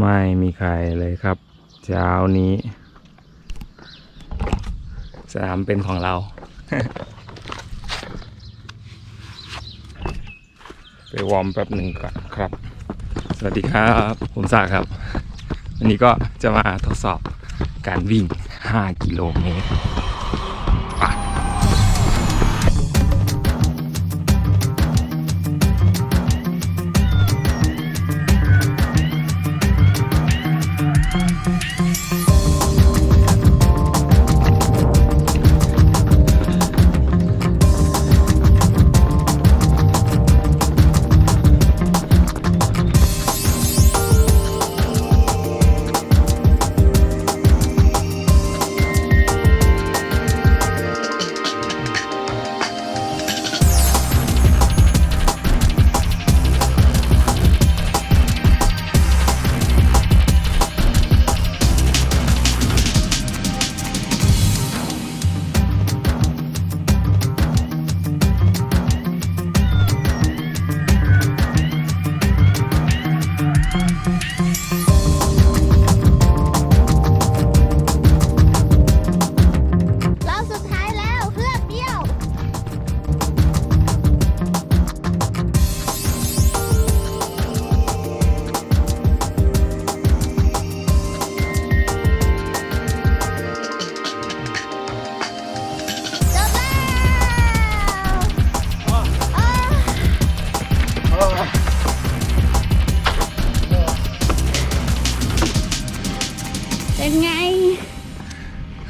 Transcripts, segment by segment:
ไม่มีใครเลยครับ เช้านี้ สนามเป็นของเรา ไปวอร์มแป๊บหนึ่งก่อนครับ สวัสดีครับ ผมซาครับ วันนี้ก็จะมาทดสอบการวิ่ง 5 กิโลเมตร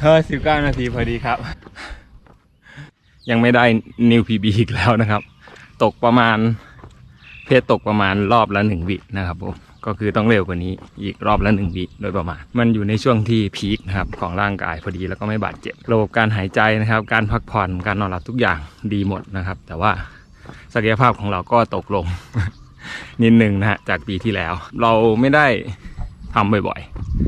เฮ้ย19นาทีพอดีครับ ยังไม่ได้นิวพีบีอีกแล้วนะครับ ตกประมาณ เพจตกประมาณรอบละหนึ่งวินะครับผมก็คือต้องเร็วกว่านี้อีกรอบละหนึ่งวิโดยประมาณ มันอยู่ในช่วงที่พีคนะครับของร่างกายพอดีแล้วก็ไม่บาดเจ็บ ระบบการหายใจนะครับ การพักผ่อนการนอนหลับทุกอย่างดีหมดนะครับ แต่ว่าศักยภาพของเราก็ตกลง นิดนึงนะฮะจากปีที่แล้ว เราไม่ได้ทำบ่อยๆ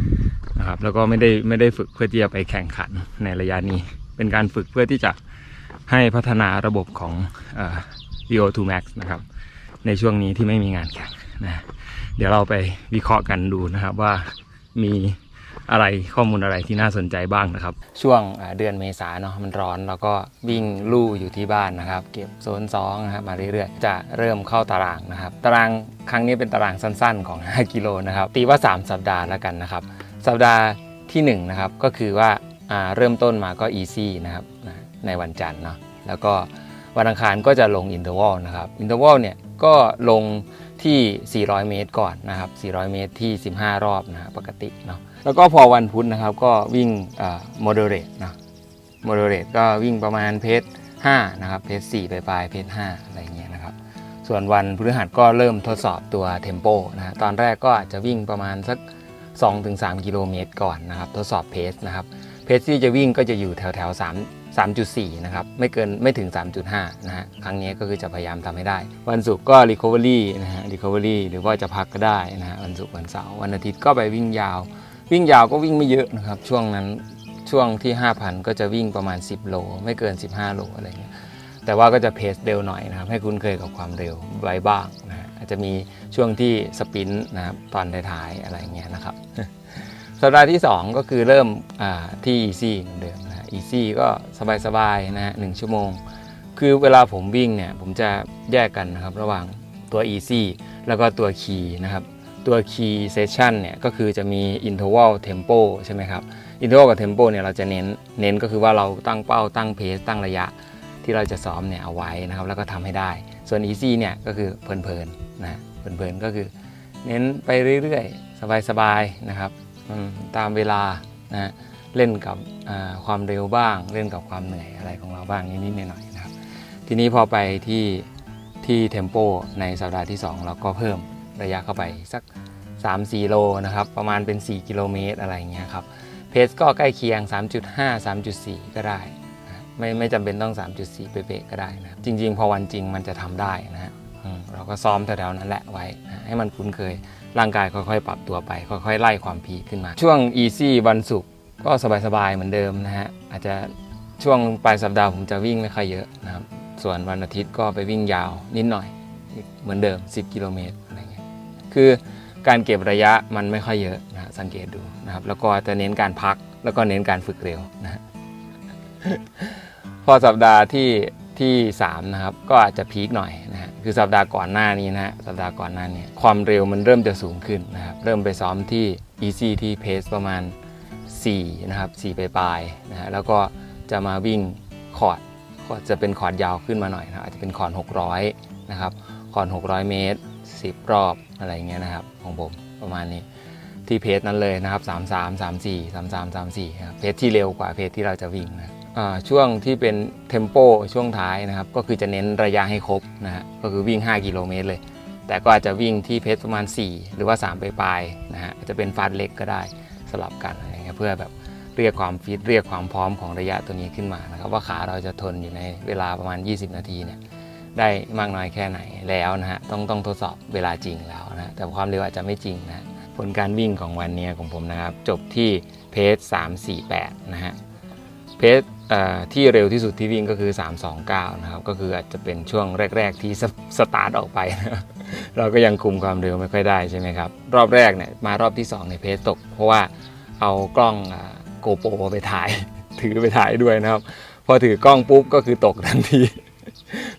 นะครับ แล้วก็ไม่ได้ไม่ได้ฝึกเพื่อที่จะไปแข่งขันในระยะนี้ เป็นการฝึกเพื่อที่จะให้พัฒนาระบบของอ VO2 Max นะครับ ในช่วงนี้ที่ไม่มีงานแข่งนะเดี๋ยวเราไปวิเคราะห์กันดูนะครับว่ามีอะไรข้อมูลอะไรที่น่าสนใจบ้างนะครับ ช่วงเดือนเมษาเนาะมันร้อนแล้วก็วิ่งลู่อยู่ที่บ้านนะครับ เก็บโซน2นะครับมาเรื่อยๆ จะเริ่มเข้าตารางนะครับ ตารางครั้งนี้เป็นตารางสั้นๆของ 5 กิโลนะครับ ตีว่า 3 สัปดาห์แล้วกันนะครับ สัปดาห์ที่1นะครับก็คือว่าเริ่มต้นมาก็ easy นะครับในวันจันทร์เนาะแล้วก็วันอังคารก็จะลง interval นะครับ interval เนี่ยก็ลงที่ 400 เมตรก่อนนะครับ 400 เมตรที่ 15 รอบนะฮะปกติเนาะแล้วก็พอวันพุธนะครับก็วิ่งอ่า moderate นะ moderate ก็วิ่งประมาณเพจ5นะครับเพจ4ไปปลายๆเพจ5อะไรเงี้ยนะครับ ส่วนวันพฤหัสก็เริ่มทดสอบตัวเทมโปนะฮะตอนแรกก็อาจจะวิ่งประมาณสัก 2-3 กิโลเมตรก่อนนะครับ ทดสอบเพสนะครับ เพสที่จะวิ่งก็จะอยู่แถวแถว3 3.4 นะครับ ไม่เกินไม่ถึง 3.5 นะฮะ ครั้งนี้ก็คือจะพยายามทำให้ได้ วันศุกร์ก็ recovery นะฮะ recovery หรือว่าจะพักก็ได้นะฮะ วันศุกร์วันเสาร์วันอาทิตย์ก็ไปวิ่งยาว วิ่งยาวก็วิ่งไม่เยอะนะครับ ช่วงนั้นช่วงที่ 5,000 ก็จะวิ่งประมาณ 10 โล ไม่เกิน 15 โลอะไรเงี้ยแต่ว่าก็จะเพสเร็วหน่อยนะครับ ให้คุ้นเคยกับความเร็วไว้บ้างนะ จะมีช่วงที่สปรินต์นะครับตอนท้ายๆอะไรเงี้ยนะครับ สัปดาห์ที่ 2 ก็คือเริ่มที่ easy เหมือนเดิมนะ easy ก็สบายๆนะฮะหนึ่งชั่วโมง คือเวลาผมวิ่งเนี่ยผมจะแยกกันนะครับระหว่างตัว easy แล้วก็ตัว key นะครับตัว key session เนี่ยก็คือจะมี interval tempo ใช่ไหมครับ interval กับ tempo เนี่ยเราจะเน้นเน้นก็คือว่าเราตั้งเป้าตั้งเพสตั้งระยะที่เราจะซ้อมเนี่ยเอาไว้นะครับแล้วก็ทำให้ได้ ส่วน easy เนี่ยก็คือเพลินๆนะเพลินๆก็คือเน้นไปเรื่อยๆ สบายๆนะครับตามเวลานะเล่นกับความเร็วบ้าง เล่นกับความเหนื่อยอะไรของเราบ้างนิดๆหน่อยๆนะครับ ทีนี้พอไปที่ที่เทมโปในสัปดาห์ที่ 2 เราก็เพิ่มระยะเข้าไปสัก 3-4 โลนะครับ ประมาณเป็น 4 กิโลเมตรอะไรเงี้ยครับ เพสก็ใกล้เคียง 3.5 3.4 ก็ได้ ไม่ไม่จำเป็นต้อง 3.4 เป๊ะๆก็ได้นะจริง ๆ พอวันจริงมันจะทำได้นะฮะเราก็ซ้อมแถวๆนั้นแหละไว้นะให้มันคุ้นเคยร่างกายค่อยๆ ปรับตัวไป ค่อยๆ ไล่ความพีขึ้นมา ช่วง easy วันศุกร์ก็สบายๆเหมือนเดิมนะฮะอาจจะช่วงปลายสัปดาห์ผมจะวิ่งไม่ค่อยเยอะนะครับส่วนวันอาทิตย์ก็ไปวิ่งยาวนิดหน่อยเหมือนเดิม 10 กิโลเมตรอะไรเงี้ยคือการเก็บระยะมันไม่ค่อยเยอะนะฮะสังเกตดูนะครับแล้วก็จะเน้นการพักแล้วก็เน้นการฝึกเร็วนะฮะ พอสัปดาห์ที่ที่3นะครับก็อาจจะพีคหน่อยนะฮะคือสัปดาห์ก่อนหน้านี้นะฮะสัปดาห์ก่อนหน้านี้ความเร็วมันเริ่มจะสูงขึ้นนะครับเริ่มไปซ้อมที่ easy ที่เพสประมาณ4นะครับ4ปลายๆนะฮะแล้วก็จะมาวิ่งคอร์ดคอร์ดจะเป็นคอร์ดยาวขึ้นมาหน่อยนะอาจจะเป็นคอร์ด600นะครับคอร์ด600 เมตร 10 รอบอะไรเงี้ยนะครับของผมประมาณนี้ที่เพจนั้นเลยนะครับ 33 34 33 34ครับเพจที่เร็วกว่าเพจที่เราจะวิ่งนะ ช่วงที่เป็นเทมโปช่วงท้ายนะครับ ก็คือจะเน้นระยะให้ครบนะฮะก็คือวิ่ง 5 กิโลเมตรเลย แต่ก็อาจจะวิ่งที่เพจประมาณ 4 หรือว่า 3 ไปปลายนะฮะจะเป็นฟาดเล็กก็ได้สลับกันอะไรเงี้ยเพื่อแบบเรียกความฟิตเรียกความพร้อมของระยะตัวนี้ขึ้นมานะครับว่าขาเราจะทนอยู่ในเวลาประมาณ 20 นาทีเนี่ยได้มากน้อยแค่ไหนแล้วนะฮะต้องต้องทดสอบเวลาจริงแล้วนะแต่ความเร็วอาจจะไม่จริงนะฮะผลการวิ่งของวันนี้ของผมนะครับจบที่เพจ348 นะฮะ เพจที่เร็วที่สุดที่วิ่งก็คือ 329 นะครับ ก็คืออาจจะเป็นช่วงแรก ๆ ที่สสตาร์ทออกไปนะเราก็ยังคุมความเร็วไม่ค่อยได้ใช่ไหมครับ รอบแรกเนี่ยมารอบที่2ในเพจตก เพราะว่าเอากล้องโกโปรไปถ่าย ถือไปถ่ายด้วยนะครับ พอถือกล้องปุ๊บก็คือตกทันที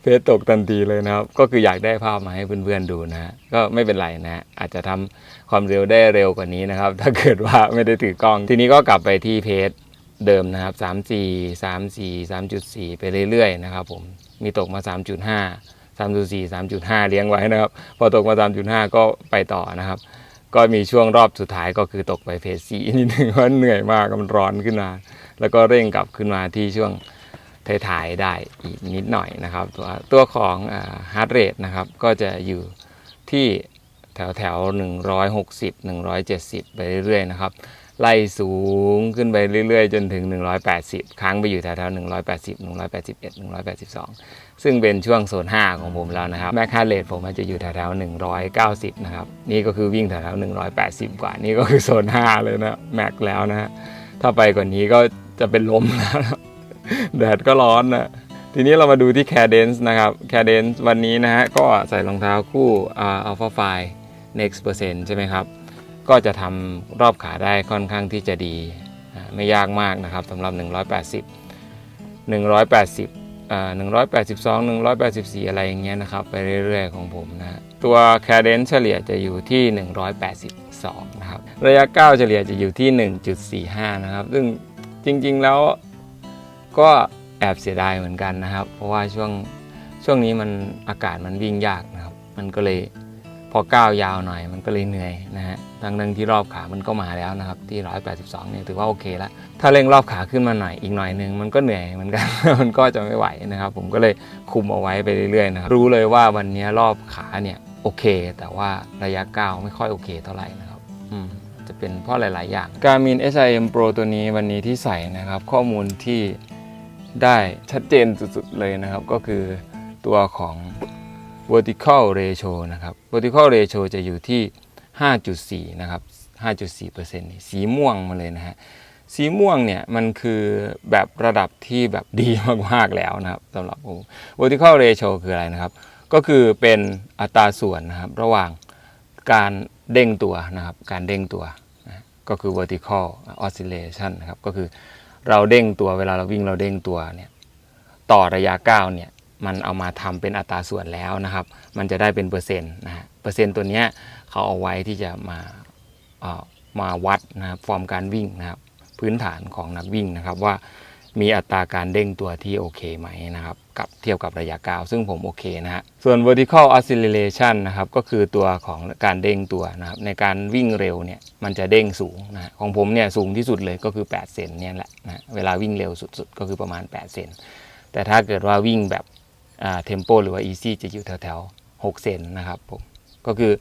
เพจตกทันทีเลยนะครับ ก็คืออยากได้ภาพมาให้เพื่อนๆดูนะ ก็ไม่เป็นไรนะฮะอาจจะทำความเร็วได้เร็วกว่านี้นะครับ ถ้าเกิดว่าไม่ได้ถือกล้องทีนี้ก็กลับไปที่เพจ เดิมนะครับ 3 4 3 4 3.4 ไปเรื่อยๆนะครับผมมีตกมา 3.5 3.4 3.5 เลี้ยงไว้นะครับ พอตกมา 3.5 ก็ไปต่อนะครับ ก็มีช่วงรอบสุดท้ายก็คือตกไปเพจ4นิดนึงเพราะเหนื่อยมากมันร้อนขึ้นมา แล้วก็เร่งกลับขึ้นมาที่ช่วงถ่ายๆได้อีกนิดหน่อยนะครับ ตัวตัวของฮาร์ดเรทนะครับ ก็จะอยู่ที่แถวแถว160 170 ไปเรื่อยๆนะครับ ไล่สูงขึ้นไปเรื่อยๆ จนถึง 180ค้างไปอยู่แถวแถว180 181 182 ซึ่งเป็นช่วงโซน 5 ของผมแล้วนะครับแม็กฮาเรทผมอาจจะอยู่แถวแถว190 นะครับ นี่ก็คือวิ่งแถวแถว180 กว่า นี่ก็คือโซน 5 เลยนะแม็กแล้วนะถ้าไปกว่านี้ก็จะเป็นลมแล้วนะแดดก็ร้อนนะทีนี้เรามาดูที่ Cadence นะครับ Cadence วันนี้นะฮะก็ใส่รองเท้าคู่อ่า Alpha f i Next Percent ใช่ไหมครับ ก็จะทำรอบขาได้ค่อนข้างที่จะดีไม่ยากมากนะครับสำหรับ 180 180อ่า182 184 อะไรอย่างเงี้ยนะครับ ไปเรื่อยๆของผมนะฮะตัว Cadence เฉลี่ยจะอยู่ที่ 182 นะครับ ระยะก้าวเฉลี่ยจะอยู่ที่ 1.45 นะครับ ซึ่งจริงๆแล้วก็แอบเสียดายเหมือนกันนะครับ เพราะว่าช่วงช่วงนี้มันอากาศมันวิ่งยากนะครับ มันก็เลย พอก้าวยาวหน่อยมันก็เลยเหนื่อยนะฮะทั้งนั้นที่รอบขามันก็มาแล้วนะครับที่ 182เนี่ยถือว่าโอเคแล้วถ้าเร่งรอบขาขึ้นมาหน่อยอีกหน่อยนึงมันก็เหนื่อยเหมือนกัน มันก็จะไม่ไหวนะครับ ผมก็เลยคุมเอาไว้ไปเรื่อยๆนะครับรู้เลยว่าวันนี้รอบขาเนี่ยโอเค แต่ว่าระยะก้าวไม่ค่อยโอเคเท่าไหร่นะครับอืมจะเป็นเพราะหลาย ๆ อย่าง Garmin SIM Pro ตัวนี้วันนี้ที่ใส่นะครับ ข้อมูลที่ได้ชัดเจนสุด ๆ เลยนะครับ ก็คือตัวของ vertical ratio นะครับ vertical ratio จะอยู่ที่ 5.4 นะครับ 5.4%นี่สีม่วงมาเลยนะฮะ สีม่วงเนี่ยมันคือแบบระดับที่แบบดีมาก ๆ แล้วนะครับสำหรับผม vertical ratio คืออะไรนะครับ ก็คือเป็นอัตราส่วนนะครับ ระหว่างการเด้งตัวนะครับ การเด้งตัวนะก็คือ vertical oscillation นะครับ ก็คือเราเด้งตัวเวลาเราวิ่งเราเด้งตัวเนี่ยต่อระยะก้าวเนี่ย มันเอามาทำเป็นอัตราส่วนแล้วนะครับ มันจะได้เป็นเปอร์เซ็นต์นะฮะเปอร์เซ็นต์ตัวเนี้ยเขาเอาไว้ที่จะมาเอ่อมาวัดนะครับฟอร์มการวิ่งนะครับพื้นฐานของนักวิ่งนะครับว่ามีอัตราการเด้งตัวที่โอเคไหมนะครับกับเทียบกับระยะกาว ซึ่งผมโอเคนะฮะส่วน vertical oscillation นะครับก็คือตัวของการเด้งตัวนะครับในการวิ่งเร็วเนี่ยมันจะเด้งสูงนะฮะของผมเนี่ยสูงที่สุดเลยก็คือ8เซนเนี่ยแหละนะเวลาวิ่งเร็วสุดๆ ก็คือประมาณ8เซนแต่ถ้าเกิดว่าวิ่งแบบ เทมโปหรือว่า easy จะอยู่แถวๆ6เซนนะครับผมก็คือ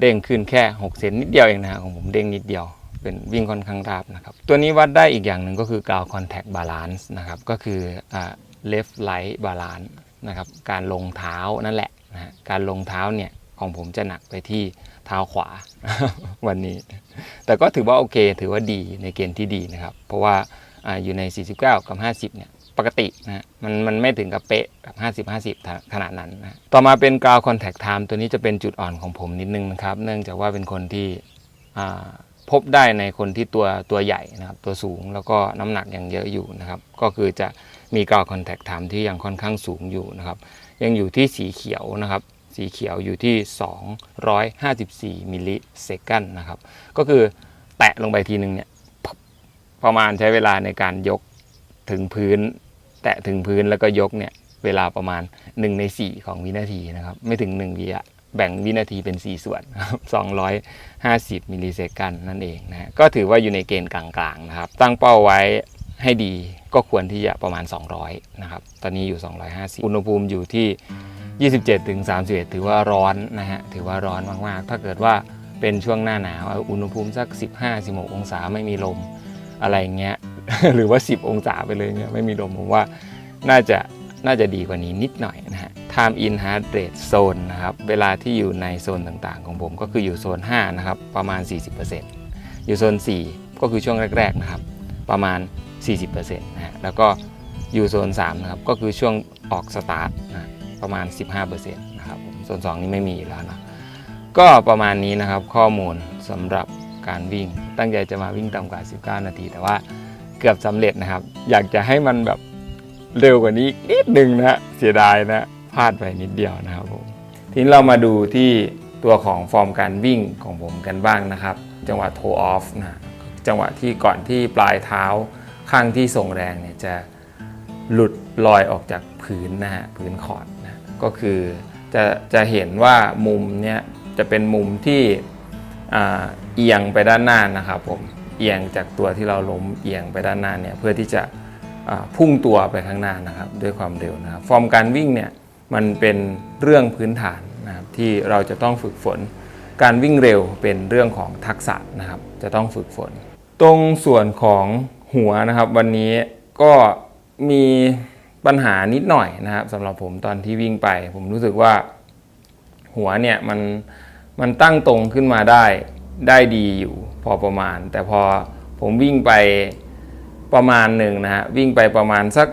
เด้งขึ้นแค่ 6 เซนนิดเดียวเองนะฮะของผมเด้งนิดเดียวเป็นวิ่งค่อนข้างราบนะครับ ตัวนี้วัดได้อีกอย่างหนึ่งก็คือ ground contact balance นะครับก็คืออ่า left right balance นะครับการลงเท้านั่นแหละนะฮะการลงเท้าเนี่ยของผมจะหนักไปที่เท้าขวาวันนี้ แต่ก็ถือว่าโอเค ถือว่าดีในเกณฑ์ที่ดีนะครับ เพราะว่าอาอยู่ใน 49 กับ 50เนี่ย ปกตินะมันมันไม่ถึงกับเป๊ะแบบ 50 50 ขนาดนั้นนะต่อมาเป็น ground contact time ตัวนี้จะเป็นจุดอ่อนของผมนิดนึงนะครับ เนื่องจากว่าเป็นคนที่พบได้ในคนที่ตัวตัวใหญ่นะครับตัวสูงแล้วก็น้ำหนักยังเยอะอยู่นะครับ ก็คือจะมี ground contact time ที่ยังค่อนข้างสูงอยู่นะครับ ยังอยู่ที่สีเขียวนะครับสีเขียวอยู่ที่ 254มิลลิเซกันนะครับ ก็คือแตะลงไปทีนึงเนี่ยประมาณใช้เวลาในการยกถึงพื้น แตะถึงพื้นแล้วก็ยกเนี่ยเวลาประมาณ 1 ใน 4 ของวินาทีนะครับ ไม่ถึง 1วิอะแบ่งวินาทีเป็น 4 ส่วนครับ250 มิลลิเซกันนั่นเองนะฮะก็ถือว่าอยู่ในเกณฑ์กลางๆนะครับ ตั้งเป้าไว้ให้ดีก็ควรที่จะประมาณ 200 นะครับ ตอนนี้อยู่ 250 อุณหภูมิอยู่ที่ 27ถึง31 ถือว่าร้อนนะฮะ ถือว่าร้อนมากๆ ถ้าเกิดว่าเป็นช่วงหน้าหนาว อุณหภูมิสัก 15-16 องศาไม่มีลมอะไรเงี้ย หรือว่า 10 องศาไปเลยเนี่ยไม่มีลมผมว่าน่าจะน่าจะดีกว่านี้นิดหน่อยนะฮะ time in heart rate zone นะครับ เวลาที่อยู่ในโซนต่างๆ ของผมก็คืออยู่โซน 5 นะครับ ประมาณ 40%อยู่โซน 4 ก็คือช่วงแรก ๆ นะครับ ประมาณ 40%นะฮะ แล้วก็อยู่โซน 3 นะครับ ก็คือช่วงออกสตาร์ทนะประมาณ 15%นะครับโซน 2 นี่ไม่มีอยู่แล้วนะก็ประมาณนี้นะครับข้อมูลสำหรับการวิ่งตั้งใจจะมาวิ่งต่ำกว่า 19 นาทีแต่ว่า เกือบสำเร็จนะครับ อยากจะให้มันแบบเร็วกว่านี้นิดนึงนะเสียดายนะพลาดไปนิดเดียวนะครับผมทีนี้เรามาดูที่ตัวของฟอร์มการวิ่งของผมกันบ้างนะครับ จังหวะโทออฟนะจังหวะที่ก่อนที่ปลายเท้าข้างที่ส่งแรงเนี่ยจะหลุดลอยออกจากพื้นนะฮะพื้นคอร์ดนะก็คือจะจะเห็นว่ามุมเนี้ยจะเป็นมุมที่เอียงไปด้านหน้านะครับผม เอียงจากตัวที่เราล้มเอียงไปด้านหน้าเนี่ยเพื่อที่จะพุ่งตัวไปข้างหน้านะครับด้วยความเร็วนะครับฟอร์มการวิ่งเนี่ยมันเป็นเรื่องพื้นฐานนะครับที่เราจะต้องฝึกฝน การวิ่งเร็วเป็นเรื่องของทักษะนะครับจะต้องฝึกฝน ตรงส่วนของหัวนะครับวันนี้ก็มีปัญหานิดหน่อยนะครับสำหรับผมตอนที่วิ่งไป ผมรู้สึกว่าหัวเนี่ยมันมันตั้งตรงขึ้นมาได้ ได้ดีอยู่พอประมาณ แต่พอผมวิ่งไปประมาณหนึ่งนะฮะวิ่งไปประมาณสัก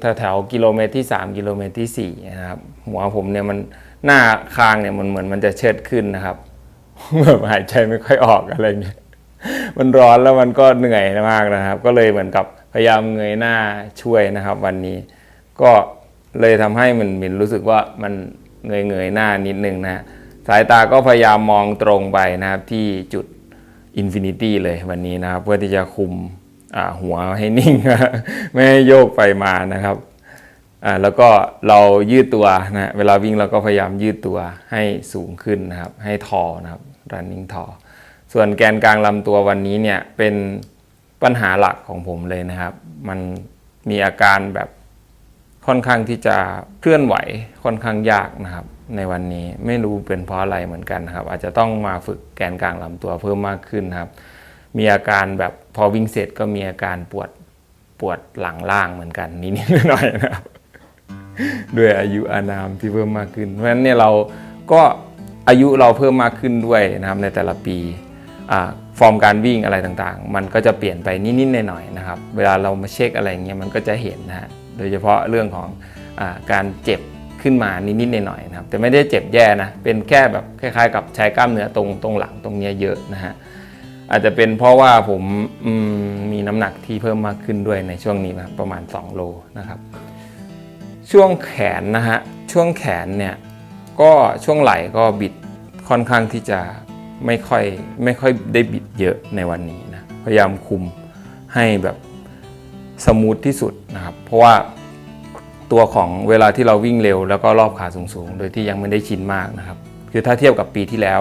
แถวแถวๆกิโลเมตรที่ 3 กิโลเมตรทีสี่4นะครับหัวผมเนี่ยมันหน้าคางเนี่ยมันเหมือนมันจะเชิดขึ้นนะครับแบบหายใจไม่ค่อยออกอะไรเงี้ยมันร้อนแล้วมันก็เหนื่อยมากนะครับ ก็เลยเหมือนกับพยายามเงยหน้าช่วยนะครับ วันนี้ก็เลยทำให้มันมินรู้สึกว่ามันเงยเงยๆหน้านิดนึงนะฮะ สายตาก็พยายามมองตรงไปนะครับที่จุดอินฟินิตี้เลยวันนี้นะครับ เพื่อที่จะคุมหัวให้นิ่ง ไม่ให้โยกไปมานะครับแล้วก็เรายืดตัวนะเวลาวิ่งเราก็พยายามยืดตัวให้สูงขึ้นนะครับ ให้ทอนะครับ running ทอส่วนแกนกลางลำตัววันนี้เนี่ยเป็นปัญหาหลักของผมเลยนะครับ มันมีอาการแบบ ค่อนข้างที่จะเคลื่อนไหวค่อนข้างยากนะครับในวันนี้ไม่รู้เป็นเพราะอะไรเหมือนกันนะครับ อาจจะต้องมาฝึกแกนกลางลำตัวเพิ่มมากขึ้นนครับ มีอาการแบบพอวิ่งเสร็จก็มีอาการปวดปวดหลังล่างเหมือนกันนิดๆหน่อยๆนะครับด้วยอายุอานามที่เพิ่มมากขึ้น เพราะฉะนั้นเนี่ยเราก็อายุเราเพิ่มมากขึ้นด้วยนะครับในแต่ละปีฟอร์มการวิ่งอะไรต่างๆ มันก็จะเปลี่ยนไปนิดๆหน่อยๆนะครับ เวลาเรามาเช็คอะไรเงี้ยมันก็จะเห็นนะฮะ โดยเฉพาะเรื่องของอการเจ็บขึ้นมานิดๆหน่อยๆนะครับ แต่ไม่ได้เจ็บแย่นะ เป็นแค่แบบคล้ายๆ กับใช้กล้ามเนื้อตรงตรงหลังตรงเนี้ยเยอะนะฮะอาจจะเป็นเพราะว่าผมมมีน้ำหนักที่เพิ่มมากขึ้นด้วยในช่วงนี้นะครับประมาณ 2 โลนะครับ ช่วงแขนนะฮะช่วงแขนเนี่ยก็ช่วงไหล่ก็บิดค่อนข้างที่จะไม่ค่อยไม่ค่อยได้บิดเยอะในวันนี้นะพยายามคุมให้แบบ สมูทที่สุดนะครับ เพราะว่าตัวของเวลาที่เราวิ่งเร็ว แล้วก็รอบขาสูงๆ โดยที่ยังไม่ได้ชินมากนะครับ คือถ้าเทียบกับปีที่แล้ว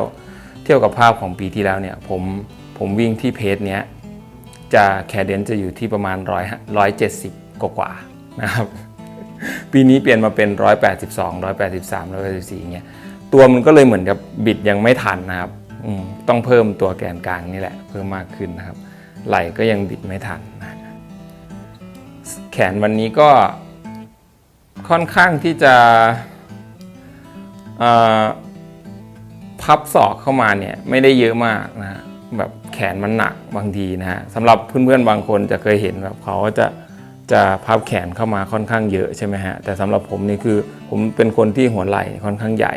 เทียบกับภาพของปีที่แล้วเนี่ยผมผมวิ่งที่เพจเนี้ยจะแคเดนจะอยู่ที่ประมาณร้อยร้อยเจ็ดสิบกว่านะครับ ปีนี้เปลี่ยนมาเป็น 182 183 184อย่างเงี้ยตัวมันก็เลยเหมือนกับบิดยังไม่ทันนะครับต้องเพิ่มตัวแกนกลางนี่แหละ เพิ่มมากขึ้นนะครับ ไหล่ก็ยังบิดไม่ทันนะ แขนวันนี้ก็ค่อนข้างที่จะพับศอกเข้ามาเนี่ยไม่ได้เยอะมากนะแบบแขนมันหนักบางทีนะฮะสำหรับเพื่อนๆบางคนจะเคยเห็นแบบเขาจะจะพับแขนเข้ามาค่อนข้างเยอะใช่ไหมฮะแต่สำหรับผมนี่คือผมเป็นคนที่หัวไหล่ค่อนข้างใหญ่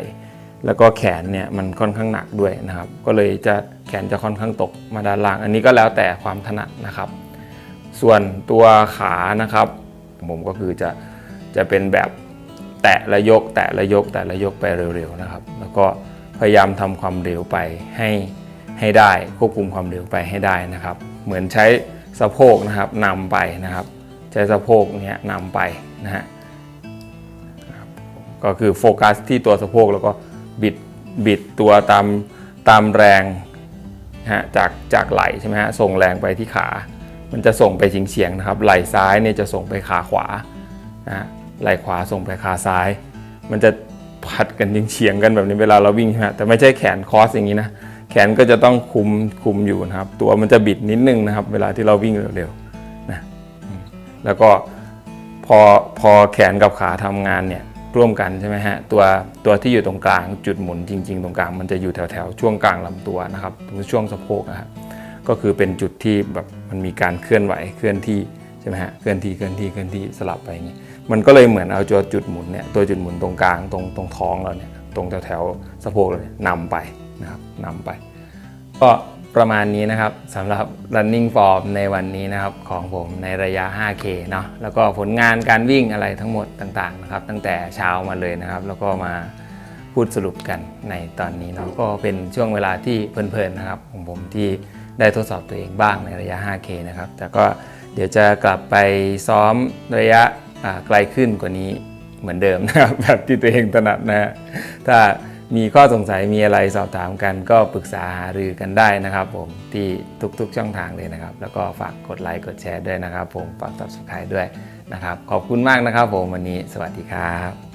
แล้วก็แขนเนี่ยมันค่อนข้างหนักด้วยนะครับ ก็เลยจะแขนจะค่อนข้างตกมาด้านล่าง อันนี้ก็แล้วแต่ความถนัดนะครับ ส่วนตัวขานะครับ ผมก็คือจะจะเป็นแบบแตะและยก แตะและยก แตะและยกไปเร็วๆนะครับ แล้วก็พยายามทำความเร็วไปให้ให้ได้ควบคุมความเร็วไปให้ได้นะครับ เหมือนใช้สะโพกนะครับนำไปนะครับ ใช้สะโพกเนี้ยนำไปนะฮะก็คือโฟกัสที่ตัวสะโพกแล้วก็บิดบิดตัวตามตามแรงนะฮะจากจากไหลใช่ไหมฮะส่งแรงไปที่ขา มันจะส่งไปเฉียงๆนะครับ ไหล่ซ้ายเนี่ยจะส่งไปขาขวานะไหล่ขวาส่งไปขาซ้าย มันจะพัดกันเฉียงๆกันแบบนี้เวลาเราวิ่งใช่ไหมฮะแต่ไม่ใช่แขนคอสอย่างนี้นะแขนก็จะต้องคุมคุมอยู่นะครับ ตัวมันจะบิดนิดนึงนะครับ เวลาที่เราวิ่งเร็วๆนะแล้วก็พอพอแขนกับขาทำงานเนี่ยร่วมกันใช่ไหมฮะตัวตัวที่อยู่ตรงกลางจุดหมุนจริง ๆ ตรงกลางมันจะอยู่แถวแถวๆช่วงกลางลำตัวนะครับช่วงสะโพกนะครับก็คือเป็นจุดที่แบบ มันมีการเคลื่อนไหวเคลื่อนที่ใช่ไหมฮะเคลื่อนที่เคลื่อนที่เคลื่อนที่สลับไปอย่างนี้มันก็เลยเหมือนเอาตัวจุดหมุนเนี่ยตัวจุดหมุนตรงกลางตรงตรงท้องเราเนี่ยตรงแถวแถวสะโพกเราเนี่ยนำไปนะครับนำไป ก็ประมาณนี้นะครับสำหรับ running form ในวันนี้นะครับของผมในระยะ 5K เนาะแล้วก็ผลงานการวิ่งอะไรทั้งหมดต่างๆนะครับตั้งแต่เช้ามาเลยนะครับ แล้วก็มาพูดสรุปกันในตอนนี้เนาะก็เป็นช่วงเวลาที่เพลินๆนะครับของผมที่ ได้ทดสอบตัวเองบ้างในระยะ 5K นะครับแต่ก็เดี๋ยวจะกลับไปซ้อมระยะไกลขึ้นกว่านี้เหมือนเดิมนะครับแบบที่ตัวเองถนัดนะฮะถ้ามีข้อสงสัยมีอะไรสอบถามกัน ก็ปรึกษาหารือกันได้นะครับผมที่ทุกๆช่องทางเลยนะครับ แล้วก็ฝากกดไลค์กดแชร์ด้วยนะครับ ผมฝาก subscribe ด้วยนะครับ ขอบคุณมากนะครับผมวันนี้สวัสดีครับ